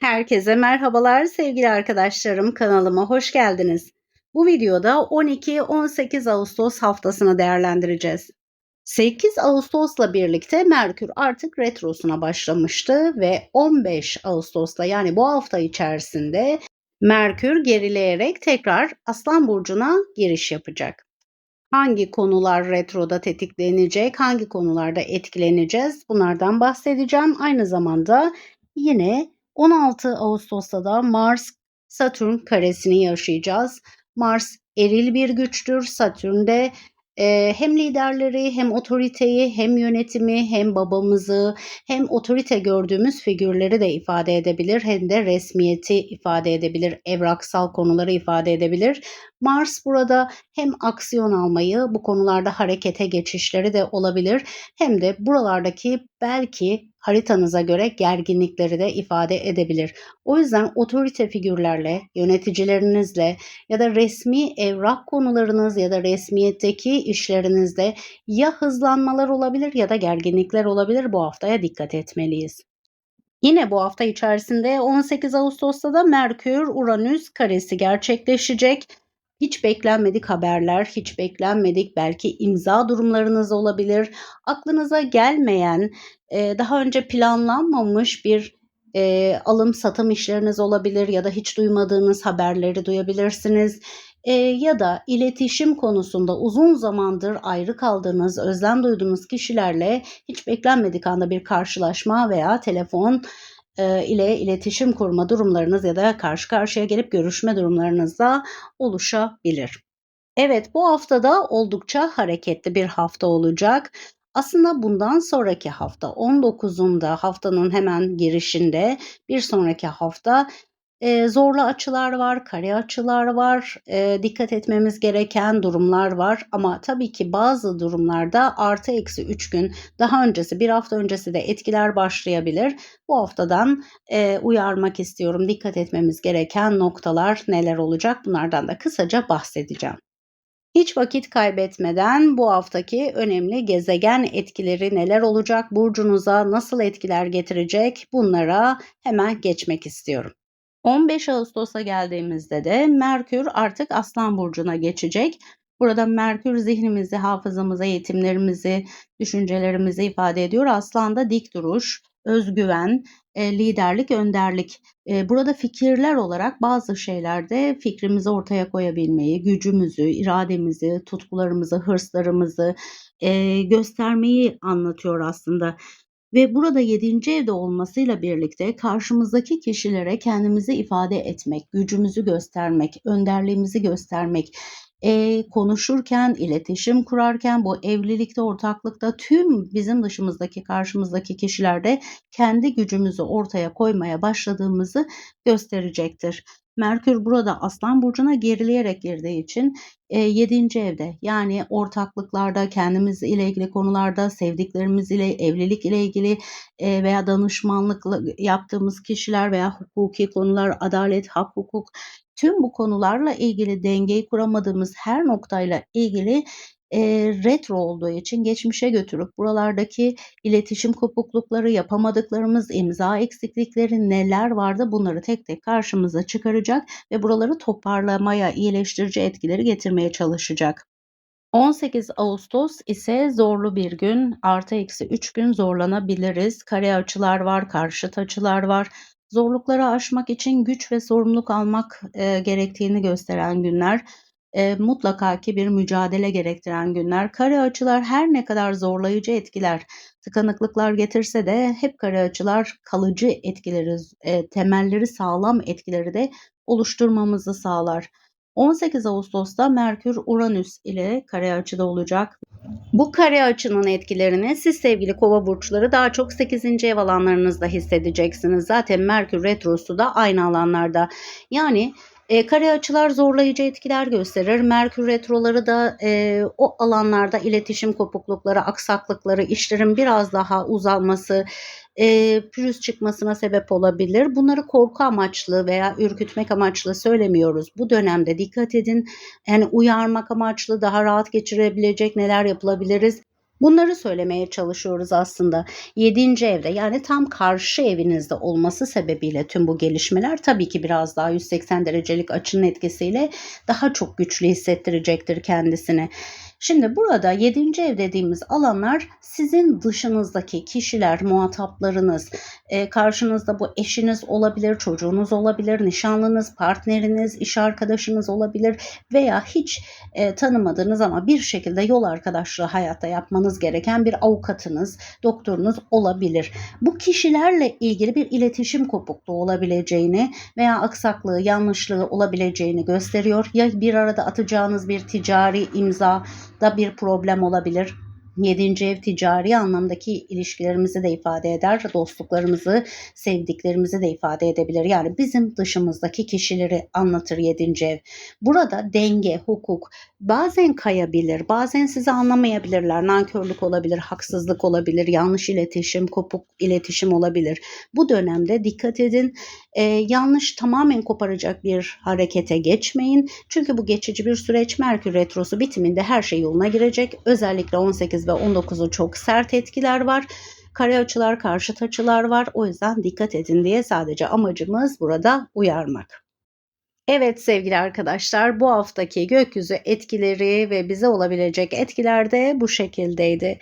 Herkese merhabalar sevgili arkadaşlarım kanalıma hoş geldiniz. Bu videoda 12-18 Ağustos haftasını değerlendireceğiz. 8 Ağustos'la birlikte Merkür artık retrosuna başlamıştı ve 15 Ağustos'ta yani bu hafta içerisinde Merkür gerileyerek tekrar Aslan burcuna giriş yapacak. Hangi konular retroda tetiklenecek, hangi konularda etkileneceğiz bunlardan bahsedeceğim. Aynı zamanda yine 16 Ağustos'ta da Mars Satürn karesini yaşayacağız. Mars eril bir güçtür. Satürn de e, hem liderleri hem otoriteyi hem yönetimi hem babamızı hem otorite gördüğümüz figürleri de ifade edebilir hem de resmiyeti ifade edebilir evraksal konuları ifade edebilir Mars burada hem aksiyon almayı bu konularda harekete geçişleri de olabilir hem de buralardaki belki haritanıza göre gerginlikleri de ifade edebilir. O yüzden otorite figürlerle, yöneticilerinizle ya da resmi evrak konularınız ya da resmiyetteki işlerinizde ya hızlanmalar olabilir ya da gerginlikler olabilir. Bu haftaya dikkat etmeliyiz. Yine bu hafta içerisinde 18 Ağustos'ta da Merkür Uranüs karesi gerçekleşecek. Hiç beklenmedik haberler, hiç beklenmedik belki imza durumlarınız olabilir. Aklınıza gelmeyen, daha önce planlanmamış bir e, alım satım işleriniz olabilir ya da hiç duymadığınız haberleri duyabilirsiniz. E, ya da iletişim konusunda uzun zamandır ayrı kaldığınız, özlem duyduğunuz kişilerle hiç beklenmedik anda bir karşılaşma veya telefon e, ile iletişim kurma durumlarınız ya da karşı karşıya gelip görüşme durumlarınız da oluşabilir. Evet bu haftada oldukça hareketli bir hafta olacak. Aslında bundan sonraki hafta 19'unda haftanın hemen girişinde bir sonraki hafta e, zorlu açılar var, kare açılar var, e, dikkat etmemiz gereken durumlar var. Ama tabii ki bazı durumlarda artı eksi 3 gün daha öncesi bir hafta öncesi de etkiler başlayabilir. Bu haftadan e, uyarmak istiyorum. Dikkat etmemiz gereken noktalar neler olacak bunlardan da kısaca bahsedeceğim. Hiç vakit kaybetmeden bu haftaki önemli gezegen etkileri neler olacak, burcunuza nasıl etkiler getirecek bunlara hemen geçmek istiyorum. 15 Ağustos'a geldiğimizde de Merkür artık Aslan Burcu'na geçecek. Burada Merkür zihnimizi, hafızamızı, eğitimlerimizi, düşüncelerimizi ifade ediyor. Aslan da dik duruş, özgüven, e, liderlik, önderlik. E, burada fikirler olarak bazı şeylerde fikrimizi ortaya koyabilmeyi, gücümüzü, irademizi, tutkularımızı, hırslarımızı e, göstermeyi anlatıyor aslında. Ve burada yedinci evde olmasıyla birlikte karşımızdaki kişilere kendimizi ifade etmek, gücümüzü göstermek, önderliğimizi göstermek, e, konuşurken, iletişim kurarken, bu evlilikte, ortaklıkta tüm bizim dışımızdaki, karşımızdaki kişilerde kendi gücümüzü ortaya koymaya başladığımızı gösterecektir. Merkür burada Aslan Burcu'na gerileyerek girdiği için e, 7. evde yani ortaklıklarda kendimiz ile ilgili konularda sevdiklerimiz ile evlilik ile ilgili e, veya danışmanlık yaptığımız kişiler veya hukuki konular adalet hak hukuk tüm bu konularla ilgili dengeyi kuramadığımız her noktayla ilgili e, retro olduğu için geçmişe götürüp buralardaki iletişim kopuklukları, yapamadıklarımız, imza eksiklikleri neler vardı bunları tek tek karşımıza çıkaracak ve buraları toparlamaya, iyileştirici etkileri getirmeye çalışacak. 18 Ağustos ise zorlu bir gün. Artı eksi 3 gün zorlanabiliriz. Kare açılar var, karşıt açılar var. Zorlukları aşmak için güç ve sorumluluk almak e, gerektiğini gösteren günler. E, mutlaka ki bir mücadele gerektiren günler. Kare açılar her ne kadar zorlayıcı etkiler, tıkanıklıklar getirse de hep kare açılar kalıcı etkileri, e, temelleri sağlam etkileri de oluşturmamızı sağlar. 18 Ağustos'ta Merkür Uranüs ile kare açıda olacak. Bu kare açının etkilerini siz sevgili kova burçları daha çok 8. ev alanlarınızda hissedeceksiniz. Zaten Merkür Retrosu da aynı alanlarda. Yani e, kare açılar zorlayıcı etkiler gösterir. Merkür retroları da e, o alanlarda iletişim kopuklukları, aksaklıkları, işlerin biraz daha uzalması, e, pürüz çıkmasına sebep olabilir. Bunları korku amaçlı veya ürkütmek amaçlı söylemiyoruz. Bu dönemde dikkat edin. Yani uyarmak amaçlı daha rahat geçirebilecek neler yapılabiliriz? Bunları söylemeye çalışıyoruz aslında. 7. evde yani tam karşı evinizde olması sebebiyle tüm bu gelişmeler tabii ki biraz daha 180 derecelik açının etkisiyle daha çok güçlü hissettirecektir kendisini. Şimdi burada 7. ev dediğimiz alanlar sizin dışınızdaki kişiler, muhataplarınız, e, karşınızda bu eşiniz olabilir, çocuğunuz olabilir, nişanlınız, partneriniz, iş arkadaşınız olabilir veya hiç e, tanımadığınız ama bir şekilde yol arkadaşlığı hayatta yapmanız gereken bir avukatınız, doktorunuz olabilir. Bu kişilerle ilgili bir iletişim kopukluğu olabileceğini veya aksaklığı, yanlışlığı olabileceğini gösteriyor. Ya bir arada atacağınız bir ticari imza da bir problem olabilir. Yedinci ev ticari anlamdaki ilişkilerimizi de ifade eder. Dostluklarımızı, sevdiklerimizi de ifade edebilir. Yani bizim dışımızdaki kişileri anlatır yedinci ev. Burada denge, hukuk bazen kayabilir, bazen sizi anlamayabilirler. Nankörlük olabilir, haksızlık olabilir, yanlış iletişim, kopuk iletişim olabilir. Bu dönemde dikkat edin. Ee, yanlış tamamen koparacak bir harekete geçmeyin. Çünkü bu geçici bir süreç. Merkür Retrosu bitiminde her şey yoluna girecek. Özellikle 18 ve 19'u çok sert etkiler var. Kare açılar, karşıt açılar var. O yüzden dikkat edin diye sadece amacımız burada uyarmak. Evet sevgili arkadaşlar bu haftaki gökyüzü etkileri ve bize olabilecek etkiler de bu şekildeydi.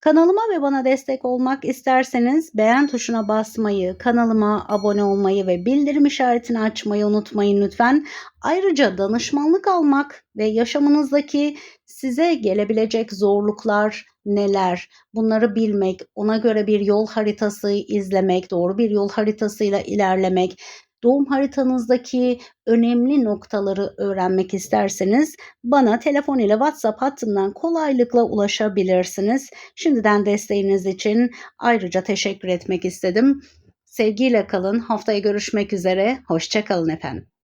Kanalıma ve bana destek olmak isterseniz beğen tuşuna basmayı, kanalıma abone olmayı ve bildirim işaretini açmayı unutmayın lütfen. Ayrıca danışmanlık almak ve yaşamınızdaki size gelebilecek zorluklar neler bunları bilmek, ona göre bir yol haritası izlemek, doğru bir yol haritasıyla ilerlemek, doğum haritanızdaki önemli noktaları öğrenmek isterseniz bana telefon ile WhatsApp hattından kolaylıkla ulaşabilirsiniz. Şimdiden desteğiniz için ayrıca teşekkür etmek istedim. Sevgiyle kalın. Haftaya görüşmek üzere. Hoşçakalın efendim.